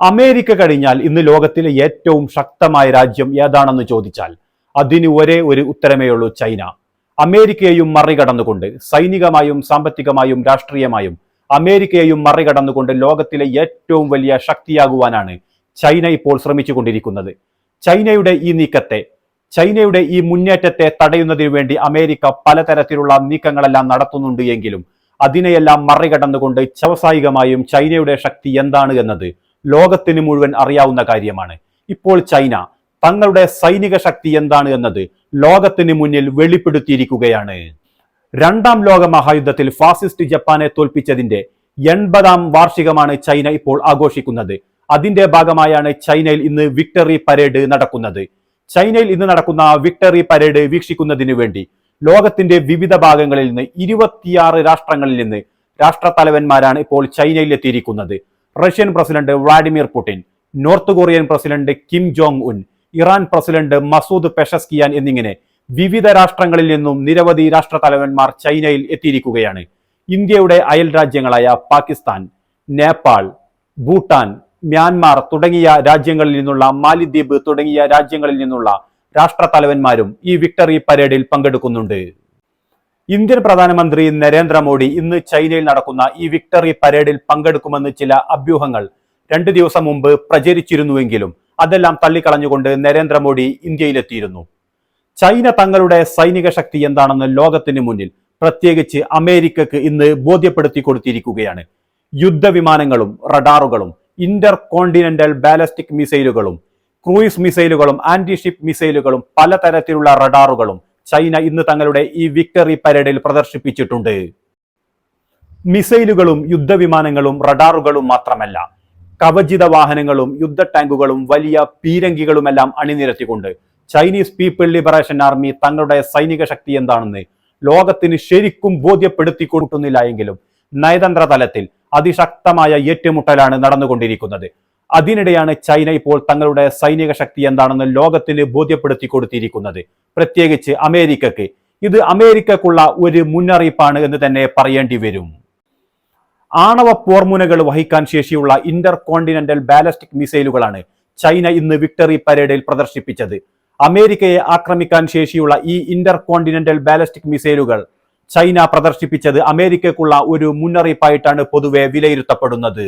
America കഴിഞ്ഞാൽ ഇന്ന് ലോകത്തിലെ ഏറ്റവും ശക്തമായ രാജ്യം ഏതാണെന്ന് ചോദിച്ചാൽ അതിന് ഒരേ ഒരു ഉത്തരമേ ഉള്ളൂ ചൈന. അമേരിക്കയെയും മറികടന്നുകൊണ്ട് സൈനികമായും സാമ്പത്തികമായും രാഷ്ട്രീയമായും അമേരിക്കയെയും മറികടന്നുകൊണ്ട് ലോകത്തിലെ ഏറ്റവും വലിയ ശക്തിയാകുവാനാണ് ചൈന ഇപ്പോൾ ശ്രമിച്ചുകൊണ്ടിരിക്കുന്നത്. ചൈനയുടെ ഈ നീക്കത്തെ ചൈനയുടെ ഈ മുന്നേറ്റത്തെ തടയുന്നതിനു വേണ്ടി അമേരിക്ക പലതരത്തിലുള്ള നീക്കങ്ങളെല്ലാം നടത്തുന്നുണ്ട് എങ്കിലും അതിനെയെല്ലാം മറികടന്നുകൊണ്ട് വ്യാവസായികമായും ചൈനയുടെ ശക്തി എന്താണ് എന്നത് ലോകത്തിന് മുഴുവൻ അറിയാവുന്ന കാര്യമാണ്. ഇപ്പോൾ ചൈന തങ്ങളുടെ സൈനിക ശക്തി എന്താണ് എന്നത് ലോകത്തിന് മുന്നിൽ വെളിപ്പെടുത്തിയിരിക്കുകയാണ്. രണ്ടാം ലോക മഹായുദ്ധത്തിൽ ഫാസിസ്റ്റ് ജപ്പാനെ തോൽപ്പിച്ചതിന്റെ എൺപതാം വാർഷികമാണ് ചൈന ഇപ്പോൾ ആഘോഷിക്കുന്നത്. അതിന്റെ ഭാഗമായാണ് ചൈനയിൽ ഇന്ന് വിക്ടറി പരേഡ് നടക്കുന്നത്. ചൈനയിൽ ഇന്ന് നടക്കുന്ന വിക്ടറി പരേഡ് വീക്ഷിക്കുന്നതിനു വേണ്ടി ലോകത്തിന്റെ വിവിധ ഭാഗങ്ങളിൽ നിന്ന് ഇരുപത്തിയാറ് രാഷ്ട്രങ്ങളിൽ നിന്ന് രാഷ്ട്രത്തലവന്മാരാണ് ഇപ്പോൾ ചൈനയിൽ എത്തിയിരിക്കുന്നത് Russian president Vladimir Putin North Korean president Kim Jong Un Iran president Masoud Pezeshkian എന്നിങ്ങനെ വിവിധ രാഷ്ട്രങ്ങളിൽ നിന്നും നിരവധി രാഷ്ട്ര തലവന്മാർ ചൈനയിൽ എത്തിയിരിക്കുകയാണ്. ഇന്ത്യയുടെ അയൽ രാജ്യങ്ങളായ പാകിസ്ഥാൻ നേപ്പാൾ ഭൂട്ടാൻ മ്യാൻമാർ തുടങ്ങിയ രാജ്യങ്ങളിൽ നിന്നുള്ള മാലിദ്വീപ് തുടങ്ങിയ രാജ്യങ്ങളിൽ നിന്നുള്ള രാഷ്ട്ര തലവന്മാരും ഈ വിക്ടറി പരേഡിൽ പങ്കെടുക്കുന്നുണ്ട്. ഇന്ത്യൻ പ്രധാനമന്ത്രി നരേന്ദ്രമോദി ഇന്ന് ചൈനയിൽ നടക്കുന്ന ഈ വിക്ടറി പരേഡിൽ പങ്കെടുക്കുമെന്ന് ചില അഭ്യൂഹങ്ങൾ. രണ്ടു ദിവസം മുമ്പ് പ്രചരിച്ചിരുന്നുവെങ്കിലും അതെല്ലാം തള്ളിക്കളഞ്ഞുകൊണ്ട് നരേന്ദ്രമോദി ഇന്ത്യയിലെത്തിയിരുന്നു. ചൈന തങ്ങളുടെ സൈനിക ശക്തി എന്താണെന്ന് ലോകത്തിന് മുന്നിൽ പ്രത്യേകിച്ച് അമേരിക്കക്ക് ഇന്ന് ബോധ്യപ്പെടുത്തി കൊടുത്തിരിക്കുകയാണ്. യുദ്ധവിമാനങ്ങളും റഡാറുകളും ഇന്റർ കോണ്ടിനെന്റൽ ബാലസ്റ്റിക് മിസൈലുകളും ക്രൂയിസ് മിസൈലുകളും ആന്റി ഷിപ്പ് മിസൈലുകളും പലതരത്തിലുള്ള റഡാറുകളും ചൈന ഇന്ന് തങ്ങളുടെ ഈ വിക്ടറി പരേഡിൽ പ്രദർശിപ്പിച്ചിട്ടുണ്ട്. മിസൈലുകളും യുദ്ധവിമാനങ്ങളും റഡാറുകളും മാത്രമല്ല കവചിത വാഹനങ്ങളും യുദ്ധ ടാങ്കുകളും വലിയ പീരങ്കികളുമെല്ലാം അണിനിരത്തിക്കൊണ്ട് ചൈനീസ് പീപ്പിൾ ലിബറേഷൻ ആർമി തങ്ങളുടെ സൈനിക ശക്തി എന്താണെന്ന് ലോകത്തിന് ശരിക്കും ബോധ്യപ്പെടുത്തി കൊടുക്കുന്നില്ല എങ്കിലും നയതന്ത്ര തലത്തിൽ അതിശക്തമായ ഏറ്റുമുട്ടലാണ് നടന്നുകൊണ്ടിരിക്കുന്നത്. അതിനിടെയാണ് ചൈന ഇപ്പോൾ തങ്ങളുടെ സൈനിക ശക്തി എന്താണെന്ന് ലോകത്തിന് ബോധ്യപ്പെടുത്തി കൊടുത്തിരിക്കുന്നത്. പ്രത്യേകിച്ച് അമേരിക്കക്ക് ഇത് അമേരിക്കക്കുള്ള ഒരു മുന്നറിയിപ്പാണ് എന്ന് തന്നെ പറയേണ്ടി വരും. ആണവ പോർമുനകൾ വഹിക്കാൻ ശേഷിയുള്ള ഇന്റർ കോണ്ടിനെന്റൽ ബാലസ്റ്റിക് മിസൈലുകളാണ് ചൈന ഇന്ന് വിക്ടറി പരേഡിൽ പ്രദർശിപ്പിച്ചത്. അമേരിക്കയെ ആക്രമിക്കാൻ ശേഷിയുള്ള ഈ ഇന്റർ കോണ്ടിനെന്റൽ ബാലസ്റ്റിക് മിസൈലുകൾ ചൈന പ്രദർശിപ്പിച്ചത് അമേരിക്കക്കുള്ള ഒരു മുന്നറിയിപ്പായിട്ടാണ് പൊതുവെ വിലയിരുത്തപ്പെടുന്നത്.